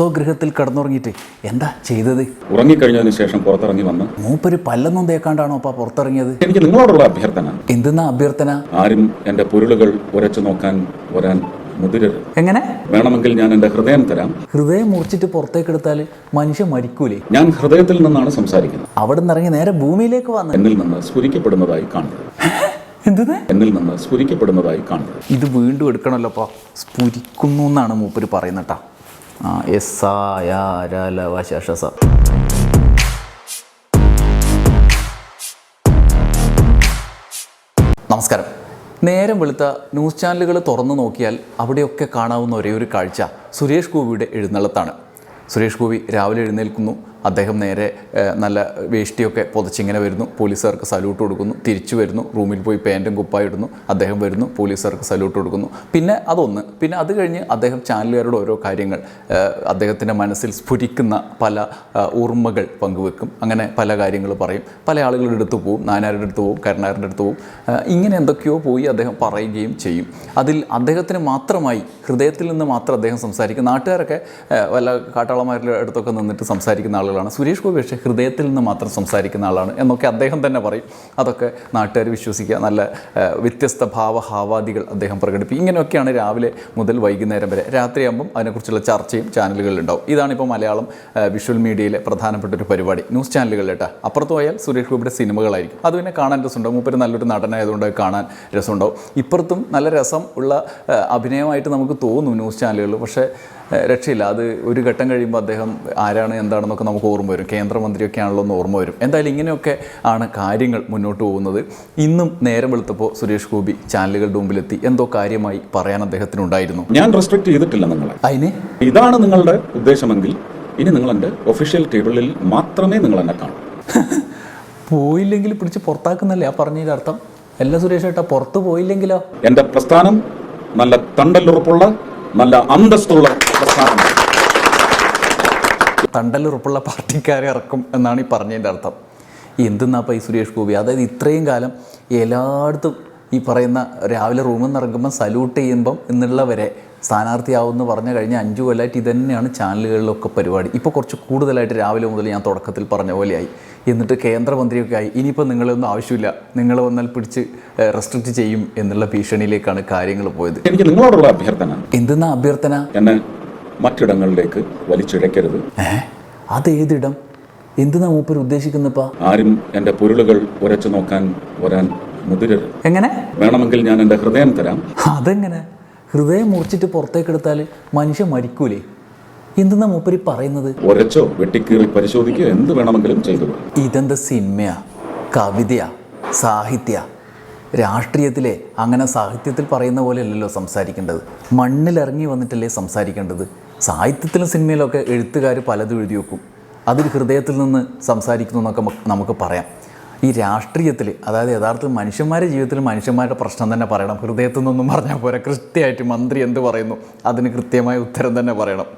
സ്വഗൃഹത്തിൽ കിടന്നുറങ്ങിയിട്ട് എന്താ ചെയ്തത്? ഉറങ്ങിക്കഴിഞ്ഞതിന് ശേഷം പുറത്തിറങ്ങി വന്ന് മൂപ്പര് പല്ലൊന്നും തേക്കാണ്ടാണോ അപ്പ പുറത്തിറങ്ങിയത്? എനിക്ക് നിങ്ങളോടുള്ള അഭ്യർത്ഥന. എന്തെന്നാ അഭ്യർത്ഥന? ആരും എന്റെ പൊരുളുകൾ ഉരച്ചു നോക്കാൻ വരാൻ മുതിരരുത്. എങ്ങനെ? വേണമെങ്കിൽ ഞാൻ എന്റെ ഹൃദയം തരാം. ഹൃദയം മുറിച്ചിട്ട് പുറത്തേക്ക് എടുത്താൽ മനുഷ്യൻ മരിക്കൂലേ? ഞാൻ ഹൃദയത്തിൽ നിന്നാണ് സംസാരിക്കുന്നത്. അവിടെ നിന്ന് ഇറങ്ങി നേരെ ഭൂമിയിലേക്ക് വന്നു. എന്നിൽ നിന്ന് സ്ഫുരിക്കപ്പെടുന്നതായി കാണുന്നത് എന്നിൽ നിന്ന് സ്ഫുരിക്കപ്പെടുന്നതായി കാണുന്നത് ഇത് വീണ്ടും എടുക്കണമല്ലോ അപ്പോൾ സ്ഫുരിക്കുന്നു എന്നാണ് മൂപ്പര് ആ എസ് ആ നമസ്കാരം. നേരം വെളുത്ത ന്യൂസ് ചാനലുകൾ തുറന്നു നോക്കിയാൽ അവിടെയൊക്കെ കാണാവുന്ന ഒരേ ഒരു കാഴ്ച സുരേഷ് ഗോപിയുടെ എഴുന്നള്ളത്താണ്. സുരേഷ് ഗോപി രാവിലെ എഴുന്നേൽക്കുന്നു. അദ്ദേഹം നേരെ നല്ല വേഷ്ടിയൊക്കെ പുതച്ചിങ്ങനെ വരുന്നു. പോലീസുകാർക്ക് സല്യൂട്ട് കൊടുക്കുന്നു. തിരിച്ചു വരുന്നു. റൂമിൽ പോയി പാന്റും കുപ്പായി ഇടുന്നു. അദ്ദേഹം വരുന്നു. പോലീസുകാർക്ക് സല്യൂട്ട് കൊടുക്കുന്നു. പിന്നെ അതൊന്ന്. പിന്നെ അത് കഴിഞ്ഞ് അദ്ദേഹം ചാനലുകാരുടെ ഓരോ കാര്യങ്ങൾ അദ്ദേഹത്തിന്റെ മനസ്സിൽ സ്ഫുരിക്കുന്ന പല ഓർമ്മകൾ പങ്കുവെക്കും. അങ്ങനെ പല കാര്യങ്ങൾ പറയും. പല ആളുകളുടെ അടുത്ത് പോവും. നാനാരുടെ അടുത്ത് പോവും. കരുണാരുടെ അടുത്ത് പോവും. ഇങ്ങനെ എന്തൊക്കെയോ പോയി അദ്ദേഹം പറയുകയും ചെയ്യും. അതിൽ അദ്ദേഹത്തിന് മാത്രമായി ഹൃദയത്തിൽ നിന്ന് മാത്രം അദ്ദേഹം സംസാരിക്കും. നാട്ടുകാരൊക്കെ വല്ല കാട്ടാളന്മാരുടെ അടുത്തൊക്കെ നിന്നിട്ട് സംസാരിക്കുന്ന ആളുകളാണ്. സുരേഷ് ഗോപി പക്ഷേ ഹൃദയത്തിൽ നിന്ന് മാത്രം സംസാരിക്കുന്ന ആളാണ് എന്നൊക്കെ അദ്ദേഹം തന്നെ പറയും. അതൊക്കെ നാട്ടുകാർ വിശ്വസിക്കുക. നല്ല വ്യത്യസ്ത ഭാവഹാവാദികൾ അദ്ദേഹം പ്രകടിപ്പിക്കും. ഇങ്ങനെയൊക്കെയാണ് രാവിലെ മുതൽ വൈകുന്നേരം വരെ. രാത്രിയാകുമ്പം അതിനെക്കുറിച്ചുള്ള ചർച്ചയും ചാനലുകളിലുണ്ടാവും ഇതാണിപ്പോൾ മലയാളം വിഷ്വൽ മീഡിയയിലെ പ്രധാനപ്പെട്ട ഒരു പരിപാടി. ന്യൂസ് ചാനലുകളിലേട്ടാ. അപ്പുറത്ത് പോയാൽ സുരേഷ് ഗോപിയുടെ സിനിമകളായിരിക്കും. അത് പിന്നെ കാണാൻ രസമുണ്ടാവും. മൂപ്പര് നല്ലൊരു നടനായതുകൊണ്ട് കാണാൻ രസമുണ്ടാവും. ഇപ്പുറത്തും നല്ല രസം ഉള്ള അഭിനയമായിട്ട് നമുക്ക് തോന്നും ന്യൂസ് ചാനലുകൾ പക്ഷേ രക്ഷയില്ല. അത് ഒരു ഘട്ടം കഴിയുമ്പോൾ അദ്ദേഹം ആരാണ് എന്താണെന്നൊക്കെ നമുക്ക് ഓർമ്മ വരും. കേന്ദ്രമന്ത്രിയൊക്കെ ആണല്ലോ എന്ന് ഓർമ്മ വരും. എന്തായാലും ഇങ്ങനെയൊക്കെ ആണ് കാര്യങ്ങൾ മുന്നോട്ട് പോകുന്നത്. ഇന്നും നേരം വെളുത്തപ്പോൾ സുരേഷ് ഗോപി ചാനലുകളുടെ മുമ്പിലെത്തി. എന്തോ കാര്യമായി പറയാൻ അദ്ദേഹത്തിനുണ്ടായിരുന്നു. ഞാൻ റെസ്ട്രിക്ട് ചെയ്തിട്ടില്ല നിങ്ങളെ. അതിന് ഇതാണ് നിങ്ങളുടെ ഉദ്ദേശമെങ്കിൽ ഇനി നിങ്ങൾ എന്റെ ഒഫീഷ്യൽ ടേബിളിൽ മാത്രമേ നിങ്ങൾ എന്നെ കാണൂ. പോയില്ലെങ്കിൽ പിടിച്ച് പുറത്താക്കുന്നല്ലേ ആ പറഞ്ഞതിന്റെ അർത്ഥം? അല്ല സുരേഷ് ഏട്ടാ പുറത്ത് പോയില്ലെങ്കിലോ? എന്റെ പ്രസ്ഥാനം നല്ല തണ്ടല്ലുറപ്പുള്ള നല്ല അന്തസ്തുള്ള പ്രസ്ഥാനമാണ് തണ്ടലുറപ്പുള്ള പാർട്ടിക്കാരെ ഇറക്കും എന്നാണ് ഈ പറഞ്ഞതിന്റെ അർത്ഥം. എന്തെന്നാ പൈ സുരേഷ് ഗോപി? അതായത് ഇത്രയും കാലം എല്ലായിടത്തും ഈ പറയുന്ന രാവിലെ റൂമിൽ നിന്ന് ഇറങ്ങുമ്പം സല്യൂട്ട് ചെയ്യുമ്പം എന്നുള്ളവരെ സ്ഥാനാർത്ഥിയാവുമെന്ന് പറഞ്ഞു കഴിഞ്ഞ അഞ്ചു കൊല്ലമായിട്ട് ഇതന്നെയാണ് ചാനലുകളിലൊക്കെ പരിപാടി. ഇപ്പോൾ കുറച്ച് കൂടുതലായിട്ട് രാവിലെ മുതൽ ഞാൻ തുടക്കത്തിൽ പറഞ്ഞ പോലെയായി. എന്നിട്ട് കേന്ദ്രമന്ത്രിയൊക്കെ ആയി. ഇനിയിപ്പോൾ നിങ്ങളൊന്നും ആവശ്യമില്ല. നിങ്ങൾ വന്നാൽ പിടിച്ച് റെസ്ട്രിക്റ്റ് ചെയ്യും എന്നുള്ള ഭീഷണിയിലേക്കാണ് കാര്യങ്ങൾ പോയത്. എനിക്ക് നിങ്ങളോടുള്ള അഭ്യർത്ഥന. എന്തെന്നാ അഭ്യർത്ഥന? എന്നെ മറ്റിടങ്ങളിലേക്ക് വലിച്ചിഴക്കരുത്. അത് ഏതിടം? എന്തിനാ മൂപ്പർ ഉദ്ദേശിക്കുന്നപ്പാ? ആരും എന്റെ പൊരുളുകൾ ഉരച്ചു നോക്കാൻ വരാൻ മുതിരരുത്. എങ്ങനെ? വേണമെങ്കിൽ ഞാൻ എന്റെ ഹൃദയം തരാം. അതെങ്ങനെ? ഹൃദയം മുറിച്ചിട്ട് പുറത്തേക്ക് എടുത്താൽ മനുഷ്യൻ മരിക്കൂലേ? എന്തെന്നാ മൂപ്പരി പറയുന്നത്? ഒരച്ചോ വെട്ടിക്കീറി പരിശോധിക്കുക എന്ത് വേണമെങ്കിലും ചെയ്തു. ഇതെന്താ സിനിമയാ? കവിതയാ? സാഹിത്യ രാഷ്ട്രീയത്തിലെ അങ്ങനെ സാഹിത്യത്തിൽ പറയുന്ന പോലെ അല്ലല്ലോ സംസാരിക്കേണ്ടത്. മണ്ണിലിറങ്ങി വന്നിട്ടല്ലേ സംസാരിക്കേണ്ടത്? സാഹിത്യത്തിലും സിനിമയിലൊക്കെ എഴുത്തുകാർ പലതും എഴുതി വെക്കും. അതിൽ ഹൃദയത്തിൽ നിന്ന് സംസാരിക്കുന്നു എന്നൊക്കെ നമുക്ക് പറയാം. ഈ രാഷ്ട്രീയത്തിൽ അതായത് യഥാർത്ഥത്തിൽ മനുഷ്യന്മാരുടെ ജീവിതത്തിൽ മനുഷ്യന്മാരുടെ പ്രശ്നം തന്നെ പറയണം. ഹൃദയത്തിൽ നിന്നൊന്നും പറഞ്ഞാൽ പോരാ. കൃത്യമായിട്ട് മന്ത്രി എന്ത് പറയുന്നു? അതിന് കൃത്യമായ ഉത്തരം തന്നെ പറയണം.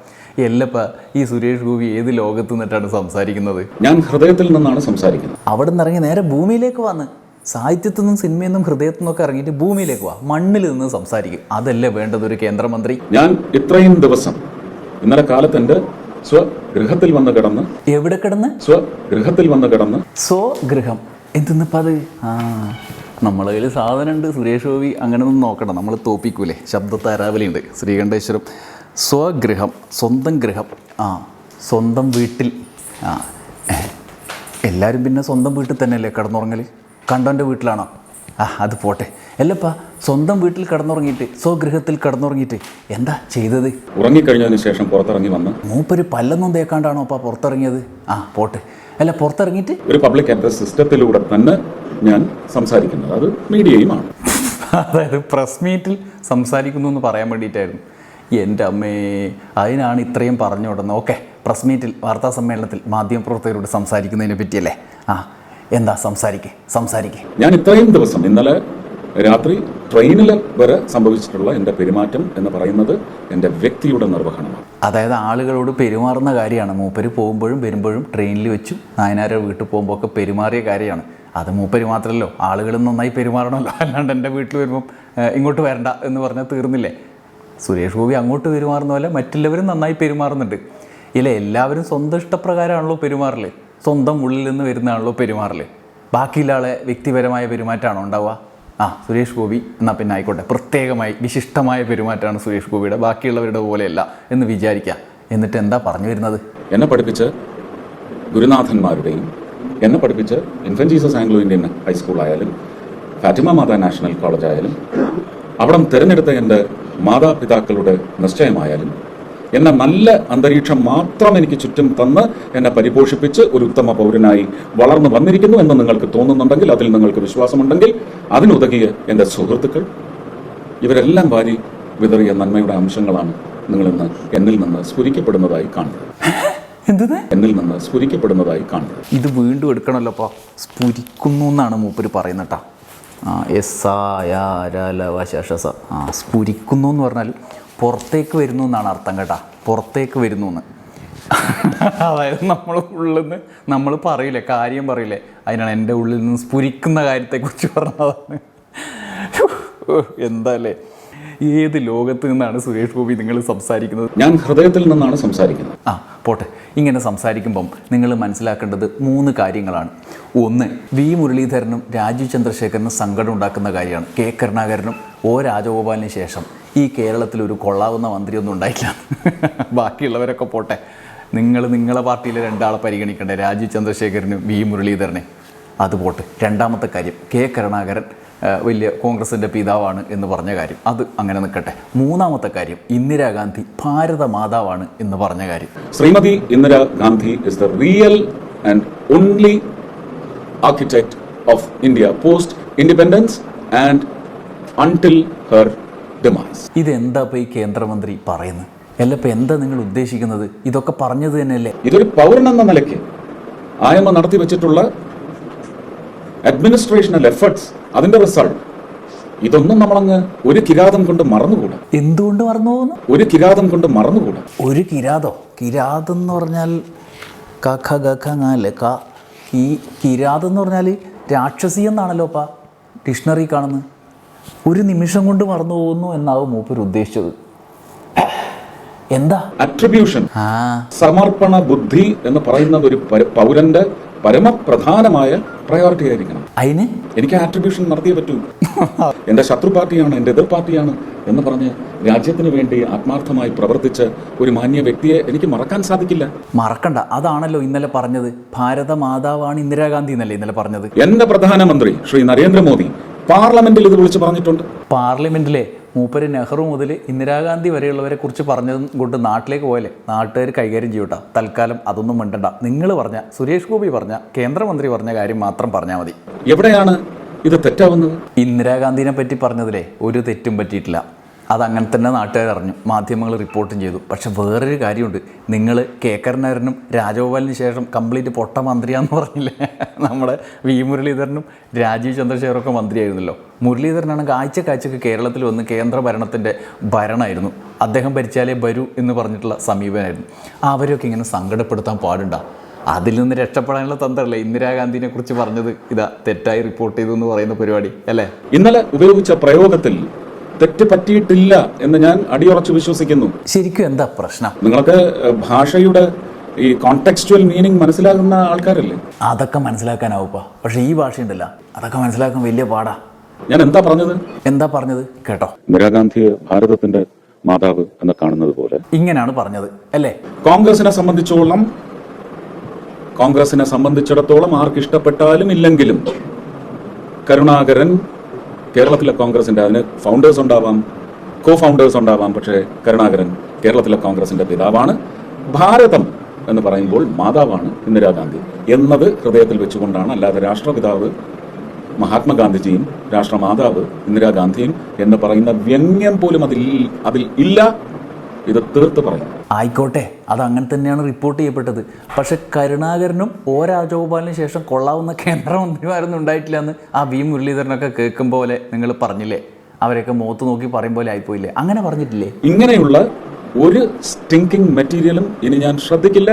എല്ലപ്പ ഈ സുരേഷ് ഗോപി ഏത് ലോകത്ത് നിന്നിട്ടാണ് സംസാരിക്കുന്നത്? ഞാൻ ഹൃദയത്തിൽ നിന്നാണ് സംസാരിക്കുന്നത്. അവിടെ നിന്ന് ഇറങ്ങി നേരെ ഭൂമിയിലേക്ക് വന്ന് സാഹിത്യത്തിൽ നിന്നും സിനിമയിൽ നിന്നും ഹൃദയത്തിൽ നിന്നൊക്കെ ഇറങ്ങിയിട്ട് ഭൂമിയിലേക്ക് വാ. മണ്ണിൽ നിന്ന് സംസാരിക്കും. അതല്ലേ വേണ്ടത് ഒരു കേന്ദ്രമന്ത്രി? ഞാൻ ഇത്രയും ദിവസം ഇന്നലെ കാലത്ത് എന്റെ സ്വഗൃഹത്തിൽ വന്ന് കിടന്ന് എവിടെ കിടന്ന്? സ്വഗൃഹത്തിൽ വന്ന് കിടന്ന് സ്വഗൃഹം. എന്തെന്നിപ്പോൾ അത് ആ നമ്മളെ കയ്യിൽ സാധനമുണ്ട്. സുരേഷ് ഗോപി അങ്ങനെ ഒന്നും നോക്കണം നമ്മൾ തോപ്പിക്കൂലേ. ശബ്ദത്താരാവലിയുണ്ട് ശ്രീകണ്ഠേശ്വരം. സ്വഗൃഹം. സ്വന്തം ഗൃഹം. ആ സ്വന്തം വീട്ടിൽ. ആ. എല്ലാവരും പിന്നെ സ്വന്തം വീട്ടിൽ തന്നെയല്ലേ കിടന്നുറങ്ങൽ കണ്ടോന്റെ വീട്ടിലാണോ? ആ അത് പോട്ടെ. അല്ലപ്പാ സ്വന്തം വീട്ടിൽ കടന്നുറങ്ങിയിട്ട് സ്വഗൃഹത്തിൽ കടന്നുറങ്ങിയിട്ട് എന്താ ചെയ്തത്? ഉറങ്ങിക്കഴിഞ്ഞതിന് ശേഷം പുറത്തിറങ്ങി വന്നു. മൂപ്പര് പല്ലൊന്നും തേക്കാണ്ടാണോ അപ്പാ പുറത്തിറങ്ങിയത്? ആ പോട്ടെ. അല്ല പുറത്തിറങ്ങിയിട്ട്? ഒരു പബ്ലിക് അഡ്രസ് സിസ്റ്റത്തിലൂടെ തന്നെ ഞാൻ സംസാരിക്കുന്നത്. അത് മീഡിയയുമാണ്. അതായത് പ്രസ് മീറ്റിൽ സംസാരിക്കുന്നു എന്ന് പറയാൻ വേണ്ടിയിട്ടായിരുന്നു. എന്റെ അമ്മേ അതിനാണ് ഇത്രയും പറഞ്ഞു വിടുന്നത്. ഓക്കെ പ്രസ് മീറ്റിൽ വാർത്താ സമ്മേളനത്തിൽ മാധ്യമപ്രവർത്തകരോട് സംസാരിക്കുന്നതിനെ പറ്റിയല്ലേ? ആ എന്താ സംസാരിക്കേ സംസാരിക്കേ. ഞാൻ ഇത്രയും ദിവസം ഇന്നലെ രാത്രി ട്രെയിനിൽ വരെ സംഭവിച്ചിട്ടുള്ള എന്റെ പെരുമാറ്റം എന്ന് പറയുന്നത് എന്റെ വ്യക്തിയുടെ നിർവഹണമാണ്. അതായത് ആളുകളോട് പെരുമാറുന്ന കാര്യമാണ്. മൂപ്പര് പോകുമ്പോഴും വരുമ്പോഴും ട്രെയിനിൽ വെച്ചും നായനാരെ വീട്ടിൽ പോകുമ്പോൾ ഒക്കെ പെരുമാറിയ കാര്യമാണ്. അത് മൂപ്പര് മാത്രമല്ലോ. ആളുകൾ നന്നായി പെരുമാറണമല്ലോ. അല്ലാണ്ട് എന്റെ വീട്ടിൽ വരുമ്പം ഇങ്ങോട്ട് വരണ്ട എന്ന് പറഞ്ഞാൽ തീർന്നില്ലേ? സുരേഷ് ഗോപി അങ്ങോട്ട് പെരുമാറുന്ന പോലെ മറ്റുള്ളവരും നന്നായി പെരുമാറുന്നുണ്ട്. ഇല്ല എല്ലാവരും സ്വന്തം ഇഷ്ടപ്രകാരമാണല്ലോ പെരുമാറൽ. സ്വന്തം ഉള്ളിൽ നിന്ന് വരുന്നതാണല്ലോ പെരുമാറൽ. ബാക്കിയുള്ള ആളെ വ്യക്തിപരമായ പെരുമാറ്റമാണോ ഉണ്ടാവുക? ആ സുരേഷ് ഗോപി എന്നാൽ പിന്നെ ആയിക്കോട്ടെ പ്രത്യേകമായി വിശിഷ്ടമായ പെരുമാറ്റമാണ് സുരേഷ് ഗോപിയുടെ. ബാക്കിയുള്ളവരുടെ പോലെയല്ല എന്ന് വിചാരിക്കുക എന്നിട്ട് എന്താ പറഞ്ഞു വരുന്നത്? എന്നെ പഠിപ്പിച്ച ഗുരുനാഥന്മാരുടെയും എന്നെ പഠിപ്പിച്ച ഇൻഫൻ ജീസസ് ആംഗ്ലോ ഇന്ത്യൻ ഹൈസ്കൂളായാലും ഫാറ്റിമ മാതാ നാഷണൽ കോളേജായാലും അവിടം തിരഞ്ഞെടുത്ത എന്റെ മാതാപിതാക്കളുടെ നിശ്ചയമായാലും എന്നെ നല്ല അന്തരീക്ഷം മാത്രം എനിക്ക് ചുറ്റും തന്ന് എന്നെ പരിപോഷിപ്പിച്ച് ഒരു ഉത്തമ പൗരനായി വളർന്നു വന്നിരിക്കുന്നു എന്ന് നിങ്ങൾക്ക് തോന്നുന്നുണ്ടെങ്കിൽ അതിൽ നിങ്ങൾക്ക് വിശ്വാസമുണ്ടെങ്കിൽ അതിനുതകിയ എന്റെ സുഹൃത്തുക്കൾ ഇവരെല്ലാം വാരി വിതറിയ നന്മയുടെ അംശങ്ങളാണ് നിങ്ങളിന്ന് എന്നിൽ നിന്ന് സ്ഫുരിക്കപ്പെടുന്നതായി കാണുന്നത്. എന്നിൽ നിന്ന് സ്ഫുരിക്കപ്പെടുന്നതായി കാണുന്നത്. ഇത് വീണ്ടും എടുക്കണമല്ലോ അപ്പോൾ സ്ഫുരിക്കുന്നു എന്നാണ് മൂപ്പര് ആ എസ് ആ സ്ഫുരിക്കുന്നു എന്ന് പറഞ്ഞാൽ പുറത്തേക്ക് വരുന്നു എന്നാണ് അർത്ഥം കേട്ടാ. പുറത്തേക്ക് വരുന്നു എന്ന്. അതായത് നമ്മൾ ഉള്ളിൽ നിന്ന് നമ്മൾ പറയില്ലേ കാര്യം പറയില്ലേ. അതിനാണ് എന്റെ ഉള്ളിൽ നിന്ന് സ്ഫുരിക്കുന്ന കാര്യത്തെക്കുറിച്ച് പറഞ്ഞതാണ്. എന്താ അല്ലേ ഏത് ലോകത്ത് നിന്നാണ് സുരേഷ് ഗോപി നിങ്ങൾ സംസാരിക്കുന്നത്? ഞാൻ ഹൃദയത്തിൽ നിന്നാണ് സംസാരിക്കുന്നത്. ആ പോട്ടെ. ഇങ്ങനെ സംസാരിക്കുമ്പം നിങ്ങൾ മനസ്സിലാക്കേണ്ടത് മൂന്ന് കാര്യങ്ങളാണ്. ഒന്ന് വി മുരളീധരനും രാജീവ് ചന്ദ്രശേഖരനും സങ്കടം ഉണ്ടാക്കുന്ന കാര്യമാണ്. കെ കരുണാകരനും ഒ രാജഗോപാലിന് ശേഷം. ഈ കേരളത്തിൽ ഒരു കൊള്ളാവുന്ന മന്ത്രിയൊന്നും ഉണ്ടായില്ല. ബാക്കിയുള്ളവരൊക്കെ പോട്ടെ. നിങ്ങൾ നിങ്ങളെ പാർട്ടിയിലെ രണ്ടാളെ പരിഗണിക്കണ്ടേ? രാജീവ് ചന്ദ്രശേഖരനും വി മുരളീധരനെ. അത് പോട്ട്. രണ്ടാമത്തെ കാര്യം കെ കരുണാകരൻ വലിയ കോൺഗ്രസിന്റെ പിതാവാണ് എന്ന് പറഞ്ഞ കാര്യം. അത് അങ്ങനെ നിൽക്കട്ടെ. മൂന്നാമത്തെ കാര്യം ഇന്ദിരാഗാന്ധി ഭാരത മാതാവാണ് എന്ന് പറഞ്ഞ കാര്യം. Shrimati Indira Gandhi is the real and only architect of India post independence and until her demise ഇതെന്താ ഇപ്പോൾ ഈ കേന്ദ്രമന്ത്രി പറയുന്നത്? അല്ല ഇപ്പം എന്താ നിങ്ങൾ ഉദ്ദേശിക്കുന്നത്? ഇതൊക്കെ പറഞ്ഞത് തന്നെയല്ലേ? ഇതൊരു പൗരൻ എന്ന നിലയ്ക്ക് ആയമ നടത്തി വെച്ചിട്ടുള്ള അഡ്മിനിസ്ട്രേഷണൽ എഫർട്സ് അതിന്റെ റിസൾട്ട് ഇതൊന്നും നമ്മളങ്ങ് ഒരു കിരാതം കൊണ്ട് മറന്നുകൂടാ. എന്തുകൊണ്ട് മറന്നു പോകുന്നു ഒരു കിരാതം കൊണ്ട് മറന്നുകൂടാ. ഒരു കിരാതോ? കിരാതം എന്ന് പറഞ്ഞാൽ കഖ ഖ ഗ ഖ ങ ല ക ഈ കിരാതം എന്ന് പറഞ്ഞാൽ രാക്ഷസി എന്നാണല്ലോ അപ്പ ഡിക്ഷണറി കാണുന്നത്. ഒരു നിമിഷം കൊണ്ട് മറന്നു പോകുന്നു എന്നാവും മൂപ്പർ ഉദ്ദേശിച്ചത്. എന്താ? അട്രിബ്യൂഷൻ സമർപ്പണ ബുദ്ധി എന്ന് പറയുന്നത് ഒരു പൗരന്റെ പരമപ്രധാനമായ പ്രയോറിറ്റി ആയിരിക്കണം. അതിന് എനിക്ക് ആട്രിബ്യൂഷൻ നടത്തിയേ പറ്റൂ. എന്റെ ശത്രു പാർട്ടിയാണ് എന്റെ എതിർ പാർട്ടിയാണ് എന്ന് പറഞ്ഞ് രാജ്യത്തിന് വേണ്ടി ആത്മാർത്ഥമായി പ്രവർത്തിച്ച ഒരു മാന്യ വ്യക്തിയെ എനിക്ക് മറക്കാൻ സാധിക്കില്ല. മറക്കണ്ട. അതാണല്ലോ ഇന്നലെ പറഞ്ഞത്. ഭാരത മാതാവാണ് ഇന്ദിരാഗാന്ധി എന്നല്ലേ ഇന്നലെ പറഞ്ഞത്? എന്റെ പ്രധാനമന്ത്രി ശ്രീ നരേന്ദ്രമോദി പാർലമെന്റിൽ ഇത് വിളിച്ചു പറഞ്ഞിട്ടുണ്ട്. പാർലമെന്റിലെ മൂപ്പര് നെഹ്റു മുതൽ ഇന്ദിരാഗാന്ധി വരെയുള്ളവരെ കുറിച്ച് പറഞ്ഞതും കൊണ്ട് നാട്ടിലേക്ക് പോയല്ലേ? നാട്ടുകാർ കൈകാര്യം ചെയ്യൂട്ടാ. തൽക്കാലം അതൊന്നും മിണ്ടണ്ട. നിങ്ങൾ പറഞ്ഞ സുരേഷ് ഗോപി പറഞ്ഞ കേന്ദ്രമന്ത്രി പറഞ്ഞ കാര്യം മാത്രം പറഞ്ഞാൽ മതി. എവിടെയാണ് ഇത് തെറ്റാവുന്നത്? ഇന്ദിരാഗാന്ധിനെ പറ്റി പറഞ്ഞതിലെ ഒരു തെറ്റും പറ്റിയിട്ടില്ല. അതങ്ങനെ തന്നെ നാട്ടുകാർ അറിഞ്ഞു. മാധ്യമങ്ങൾ റിപ്പോർട്ടും ചെയ്തു. പക്ഷെ വേറൊരു കാര്യമുണ്ട്. നിങ്ങൾ കെ. കരുണാകരനും രാജഗോപാലിന് ശേഷം കംപ്ലീറ്റ് പൊട്ട മന്ത്രിയാന്ന് പറഞ്ഞില്ലേ? നമ്മുടെ വി. മുരളീധരനും രാജീവ് ചന്ദ്രശേഖരൊക്കെ മന്ത്രിയായിരുന്നല്ലോ. മുരളീധരനാണ് കാഴ്ച ആഴ്ചക്കാഴ്ചക്ക് കേരളത്തിൽ വന്ന് കേന്ദ്ര ഭരണത്തിന്റെ ഭരണമായിരുന്നു അദ്ദേഹം ഭരിച്ചാലേ വരൂ എന്ന് പറഞ്ഞിട്ടുള്ള സമീപനമായിരുന്നു അവരൊക്കെ ഇങ്ങനെ സങ്കടപ്പെടുത്താൻ പാടുണ്ട. അതിൽ നിന്ന് രക്ഷപ്പെടാനുള്ള തന്ത്രമല്ലേ ഇന്ദിരാഗാന്ധിനെ കുറിച്ച് പറഞ്ഞത് ഇതാ തെറ്റായി റിപ്പോർട്ട് ചെയ്തു എന്ന് പറയുന്ന പരിപാടി അല്ലേ? ഇന്നലെ ഉപയോഗിച്ച പ്രയോഗത്തിൽ തെറ്റ് പറ്റിയിട്ടില്ല എന്ന് ഞാൻ അടിയുറച്ചു വിശ്വസിക്കുന്നു. ശരിക്കും എന്താ പ്രശ്നം? നിങ്ങൾക്ക് ഭാഷയുടെ ഈ കോണ്ടെക്സ്റ്റുവൽ മീനിങ് മനസ്സിലാകുന്ന ആൾക്കാരല്ലേ? അതൊക്കെ മനസ്സിലാക്കാനാവുപ്പ പക്ഷെ ഈ ഭാഷയുണ്ടല്ല. അതൊക്കെ മനസ്സിലാക്കാൻ വലിയ പാടാ. ഞാൻ എന്താ പറഞ്ഞത്? എന്താ പറഞ്ഞത്? കേട്ടോ. ഇന്ദിരാഗാന്ധിയെ ഭാരതത്തിന്റെ മാതാവ് എന്ന് കാണുന്നത് പോലെ ഇങ്ങനെയാണ് പറഞ്ഞത്. അല്ലേ? കോൺഗ്രസിനെ സംബന്ധിച്ചോളം കോൺഗ്രസിനെ സംബന്ധിച്ചിടത്തോളം ആർക്ക് ഇഷ്ടപ്പെട്ടാലും ഇല്ലെങ്കിലും കരുണാകരൻ കേരളത്തിലെ കോൺഗ്രസിന്റെ അതിന് ഫൗണ്ടേഴ്സ് ഉണ്ടാവാം കോ ഫൗണ്ടേഴ്സ് ഉണ്ടാവാം. പക്ഷേ കരുണാകരൻ കേരളത്തിലെ കോൺഗ്രസിന്റെ പിതാവാണ്. ഭാരതം എന്ന് പറയുമ്പോൾ മാതാവാണ് ഇന്ദിരാഗാന്ധി എന്നത് ഹൃദയത്തിൽ വെച്ചുകൊണ്ടാണ്. അല്ലാതെ രാഷ്ട്രപിതാവ് മഹാത്മാഗാന്ധിജിയും രാഷ്ട്രമാതാവ് ഇന്ദിരാഗാന്ധിയും എന്ന് പറയുന്ന വ്യംഗ്യം പോലും അതിൽ അതിൽ ഇല്ല. ഇത് തീർത്ത് പറയും. ആയിക്കോട്ടെ അത് അങ്ങനെ തന്നെയാണ് റിപ്പോർട്ട് ചെയ്യപ്പെട്ടത്. പക്ഷെ കരുണാകരനും ഓ രാജഗോപാലിന് ശേഷം കൊള്ളാവുന്ന കേന്ദ്രമന്ത്രിമാരൊന്നും ഉണ്ടായിട്ടില്ല എന്ന് ആ വി മുരളീധരനൊക്കെ കേൾക്കും പോലെ നിങ്ങൾ പറഞ്ഞില്ലേ? അവരെയൊക്കെ മുഖത്ത് നോക്കി പറയും പോലെ ആയിപ്പോയില്ലേ? അങ്ങനെ പറഞ്ഞിട്ടില്ലേ? ഇങ്ങനെയുള്ള ഒരു സ്റ്റിങ്കിങ് മെറ്റീരിയലും ഇനി ഞാൻ ശ്രദ്ധിക്കില്ല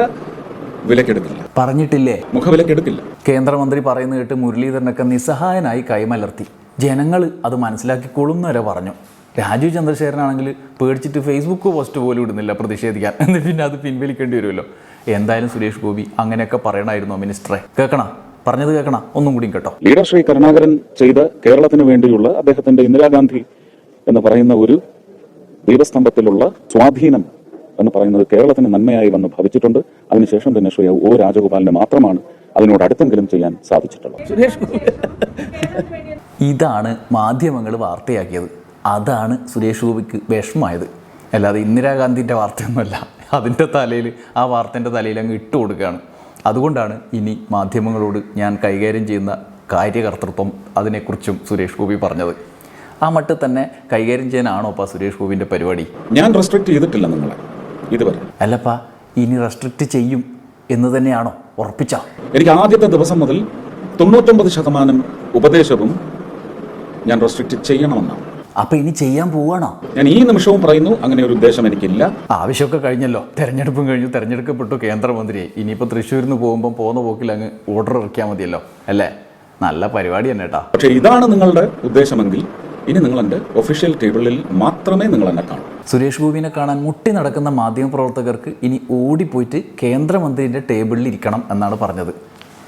വിലക്കെടുക്കില്ല. പറഞ്ഞിട്ടില്ലേ? മുഖവിലക്കെടുക്കില്ല. കേന്ദ്രമന്ത്രി പറയുന്നത് കേട്ട് മുരളീധരനൊക്കെ നിസ്സഹായനായി കൈമലർത്തി. ജനങ്ങൾ അത് മനസ്സിലാക്കിക്കൊള്ളുന്നവരെ പറഞ്ഞു. രാജീവ് ചന്ദ്രശേഖരനാണെങ്കിൽ പേടിച്ചിട്ട് ഫേസ്ബുക്ക് പോസ്റ്റ് പോലും ഇടുന്നില്ല പ്രതിഷേധിക്കാൻ. എന്നിട്ട് പിന്നെ അത് പിൻവലിക്കേണ്ടി വരുമല്ലോ. എന്തായാലും സുരേഷ് ഗോപി അങ്ങനെയൊക്കെ പറയണമായിരുന്നു മിനിസ്റ്ററെ. കേൾക്കണ? പറഞ്ഞത് കേൾക്കണ? ഒന്നും കൂടി കേട്ടോ. ലീഡർ ശ്രീ കരുണാകരൻ ചെയ്ത കേരളത്തിന് വേണ്ടിയുള്ള അദ്ദേഹത്തിന്റെ ഇന്ദിരാഗാന്ധി എന്ന് പറയുന്ന ഒരു ദീപസ്തംഭത്തിലുള്ള സ്വാധീനം എന്ന് പറയുന്നത് കേരളത്തിന് നന്മയായി വന്ന് ഭവിച്ചിട്ടുണ്ട്. അതിനുശേഷം തന്നെ ശ്രീ ഒ രാജഗോപാലിന് മാത്രമാണ് അതിനോട് അടുത്തെങ്കിലും ചെയ്യാൻ സാധിച്ചിട്ടുള്ളത്. സുരേഷ് ഗോപി. ഇതാണ് മാധ്യമങ്ങൾ വാർത്തയാക്കിയത്. അതാണ് സുരേഷ് ഗോപിക്ക് വിഷമമായത്. അല്ലാതെ ഇന്ദിരാഗാന്ധിന്റെ വാർത്തയൊന്നുമല്ല. അതിന്റെ തലയിൽ ആ വാർത്തേന്റെ തലയിൽ അങ്ങ് ഇട്ട് കൊടുക്കുകയാണ്. അതുകൊണ്ടാണ് ഇനി മാധ്യമങ്ങളോട് ഞാൻ കൈകാര്യം ചെയ്യുന്ന കാര്യകർത്തൃത്വം അതിനെക്കുറിച്ചും സുരേഷ് ഗോപി പറഞ്ഞത്. ആ മട്ടിൽ തന്നെ കൈകാര്യം ചെയ്യാനാണോ അപ്പോൾ സുരേഷ് ഗോപിന്റെ പരിപാടി? ഞാൻ റെസ്ട്രിക്ട് ചെയ്തിട്ടില്ല നിങ്ങളെ. ഇതുവരെ. അല്ലപ്പാ ഇനി റെസ്ട്രിക്ട് ചെയ്യും എന്ന് തന്നെയാണോ ഉറപ്പിച്ച? എനിക്ക് ആദ്യത്തെ ദിവസം മുതൽ തൊണ്ണൂറ്റൊമ്പത് ശതമാനം ഉപദേശവും ഞാൻ റെസ്ട്രിക്ട് ചെയ്യണമെന്നാണ്. അപ്പോൾ ഇനി ചെയ്യാൻ പോവാണോ? ഞാൻ ഈ നിമിഷവും പറയുന്നു അങ്ങനെ ഒരു ഉദ്ദേശം എനിക്കില്ല. ആവശ്യമൊക്കെ കഴിഞ്ഞല്ലോ. തെരഞ്ഞെടുപ്പും കഴിഞ്ഞു. തെരഞ്ഞെടുക്കപ്പെട്ടു കേന്ദ്രമന്ത്രിയായി ഇനിയിപ്പോൾ തൃശ്ശൂരിൽ നിന്ന് പോകുമ്പോൾ പോകുന്ന പോക്കിൽ അങ്ങ് ഓർഡർ ഇറക്കിയാൽ മതിയല്ലോ. അല്ലേ? നല്ല പരിപാടി തന്നെ കേട്ടാ പക്ഷേ ഇതാണ് നിങ്ങളുടെ ഉദ്ദേശമെങ്കിൽ ഇനി നിങ്ങൾ എന്റെ ഒഫീഷ്യൽ ടേബിളിൽ മാത്രമേ നിങ്ങൾ എന്നെ കാണൂ. സുരേഷ് ഗോപിനെ കാണാൻ മുട്ടി നടക്കുന്ന മാധ്യമപ്രവർത്തകർക്ക് ഇനി ഓടിപ്പോയിട്ട് കേന്ദ്രമന്ത്രിയുടെ ടേബിളിൽ ഇരിക്കണം എന്നാണ് പറഞ്ഞത്.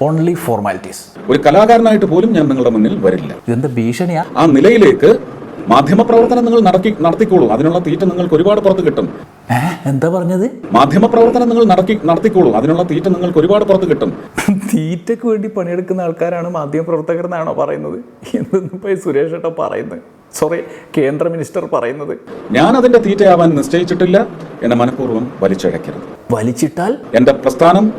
ഓൺലി ഫോർമാലിറ്റീസ് ഒരു കലാകാരനായിട്ട് പോലും ഞാൻ നിങ്ങളുടെ മുന്നിൽ വരില്ല. ഇതെന്താ ഭീഷണിയാ? ആ നിലയിലേക്ക് മാധ്യമപ്രവർത്തനം നിങ്ങൾ നടത്തി നടത്തിക്കോളൂ. അതിനുള്ള തീറ്റ നിങ്ങൾക്ക് ഒരുപാട് പുറത്ത് കിട്ടും. എന്താ പറഞ്ഞത്? മാധ്യമപ്രവർത്തനം നിങ്ങൾ നടത്തി നടത്തിക്കോളൂ. അതിനുള്ള തീറ്റ നിങ്ങൾക്ക് ഒരുപാട് പുറത്ത് കിട്ടും. തീറ്റക്ക് വേണ്ടി പണിയെടുക്കുന്ന ആൾക്കാരാണ് മാധ്യമപ്രവർത്തകർ എന്നാണോ പറയുന്നത് എന്തെന്നിപ്പോൾ ഈ സുരേഷ് ഏട്ടാ പറയുന്നത്? സോറി കേന്ദ്ര മിനിസ്റ്റർ പറയുന്നത്. ഞാൻ അതിന്റെ തീറ്റയാവാൻ നിശ്ചയിച്ചിട്ടില്ല. എന്നെ മനഃപൂർവം വലിച്ചഴക്കരുത് വലിച്ചിട്ടാൽ? എന്റെ പ്രസ്ഥാനം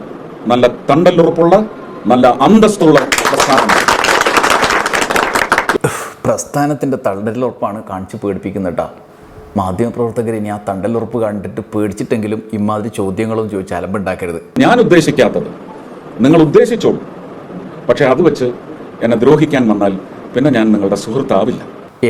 നല്ല തണ്ടല്ലുറപ്പുള്ള നല്ല അന്തസ്തുള്ള പ്രസ്ഥാനമാണ്. പ്രസ്ഥാനത്തിന്റെ തണ്ടലുറപ്പാണ് കാണിച്ച് പേടിപ്പിക്കുന്നത് കേട്ടോ. മാധ്യമപ്രവർത്തകർ ഇനി ആ തണ്ടലുറപ്പ് കണ്ടിട്ട് പേടിച്ചിട്ടെങ്കിലും ഇമാതിരി ചോദ്യങ്ങളും ചോദിച്ച് അലമ്പുണ്ടാക്കരുത്. ഞാൻ ഉദ്ദേശിക്കാത്തത് നിങ്ങൾ ഉദ്ദേശിച്ചോളൂ. പക്ഷെ അത് വെച്ച് എന്നെ ദ്രോഹിക്കാൻ വന്നാൽ പിന്നെ ഞാൻ നിങ്ങളുടെ സുഹൃത്താവില്ല.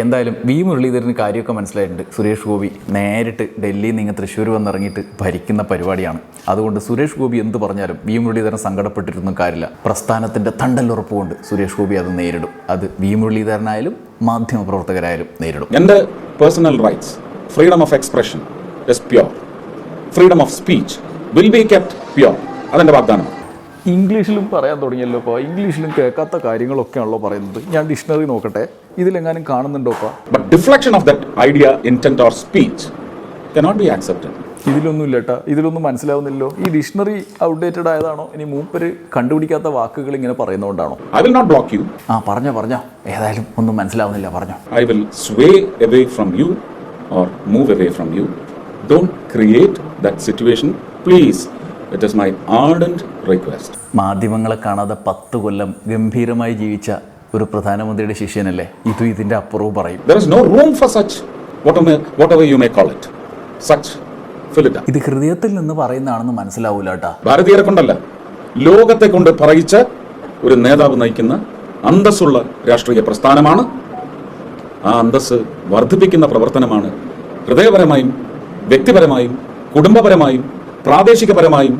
എന്തായാലും വി മുരളീധരന് കാര്യമൊക്കെ മനസ്സിലായിട്ടുണ്ട്. സുരേഷ് ഗോപി നേരിട്ട് ഡൽഹിയിൽ നിന്ന് തൃശ്ശൂർ വന്നിറങ്ങിയിട്ട് ഭരിക്കുന്ന പരിപാടിയാണ്. അതുകൊണ്ട് സുരേഷ് ഗോപി എന്ത് പറഞ്ഞാലും വി മുരളീധരൻ സങ്കടപ്പെട്ടിട്ടൊന്നും കാര്യമില്ല. പ്രസ്ഥാനത്തിന്റെ തണ്ടല്ലുറപ്പുകൊണ്ട് സുരേഷ് ഗോപി അത് നേരിടും. അത് വി മുരളീധരനായാലും മാധ്യമപ്രവർത്തകരായാലും നേരിടും. എന്റെ personal rights freedom of expression is pure freedom of speech will be kept pure അതെന്റെ വാഗ്ദാനം. ഇംഗ്ലീഷിലും പറയാൻ തുടങ്ങിയല്ലോ ഇപ്പോൾ ഇംഗ്ലീഷിലും കേൾക്കാത്ത കാര്യങ്ങളൊക്കെയാണല്ലോ പറയുന്നത്. ഞാൻ ഡിക്ഷണറി നോക്കട്ടെ. ഇതിലെങ്ങാനും കാണുന്നുണ്ടോ but deflection of that idea intent or speech cannot be accepted ഇതിലൊന്നും ഇല്ല കേട്ടോ ഇതിലൊന്നും മനസ്സിലാവുന്നില്ലല്ലോ. ഈ ഡിക്ഷണറി ഔട്ട്ഡേറ്റഡ് ആയതാണോ? ഇനി മൂപ്പര് കണ്ടുപിടിക്കാത്ത വാക്കുകൾ ഇങ്ങനെ പറയുന്നതുകൊണ്ടാണോ? I will not block you ആ പറഞ്ഞോ പറഞ്ഞോ. ഏതായാലും ഒന്നും മനസ്സിലാവുന്നില്ല പറഞ്ഞോ. I will sway away from you or move away from you don't create that situation please it is my ardent request മാധ്യമങ്ങളെ കാണാതെ പത്ത് കൊല്ലം ഗംഭീരമായി ജീവിച്ച ഒരു പ്രധാനമന്ത്രിയുടെ ശിഷ്യനല്ലേ? ഇതും ഇതിന്റെ അപ്പുറവും പറയും. Whatever you may call it. Such, fill ഇത് ഹൃദയത്തിൽ നിന്ന് പറയുന്നതാണെന്ന് മനസ്സിലാവൂല കേട്ടാ. ഭാരതീയരെ കൊണ്ടല്ല ലോകത്തെ കൊണ്ട് പറയിച്ച ഒരു നേതാവ് നയിക്കുന്ന അന്തസ്സുള്ള രാഷ്ട്രീയ പ്രസ്ഥാനമാണ്. ആ അന്തസ് വർദ്ധിപ്പിക്കുന്ന പ്രവർത്തനമാണ് ഹൃദയപരമായും വ്യക്തിപരമായും കുടുംബപരമായും പ്രാദേശികപരമായും.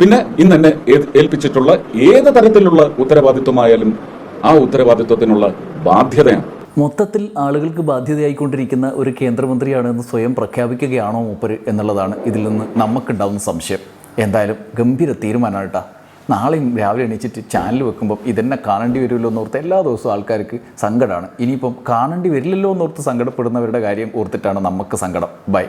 പിന്നെ ഇന്ന് എന്നെ ഏൽപ്പിച്ചിട്ടുള്ള ഏത് തരത്തിലുള്ള ഉത്തരവാദിത്വമായാലും ആ ഉത്തരവാദിത്വത്തിനുള്ള ബാധ്യതയാണ്. മൊത്തത്തിൽ ആളുകൾക്ക് ബാധ്യതയായിക്കൊണ്ടിരിക്കുന്ന ഒരു കേന്ദ്രമന്ത്രിയാണ് എന്ന് സ്വയം പ്രഖ്യാപിക്കുകയാണോ മൂപ്പര് എന്നുള്ളതാണ് ഇതിൽ നിന്ന് നമുക്കുണ്ടാവുന്ന സംശയം. എന്തായാലും ഗംഭീര തീരുമാനമാണ് നാളെയും രാവിലെ എണീച്ചിട്ട് ചാനൽ വെക്കുമ്പോൾ ഇതെന്നെ കാണേണ്ടി വരുമല്ലോ എന്നോർത്ത് എല്ലാ ദിവസവും ആൾക്കാർക്ക് സങ്കടമാണ് ഇനിയിപ്പം കാണേണ്ടി വരില്ലല്ലോ എന്നോർത്ത് സങ്കടപ്പെടുന്നവരുടെ കാര്യം ഓർത്തിട്ടാണ് നമുക്ക് സങ്കടം. ബൈ.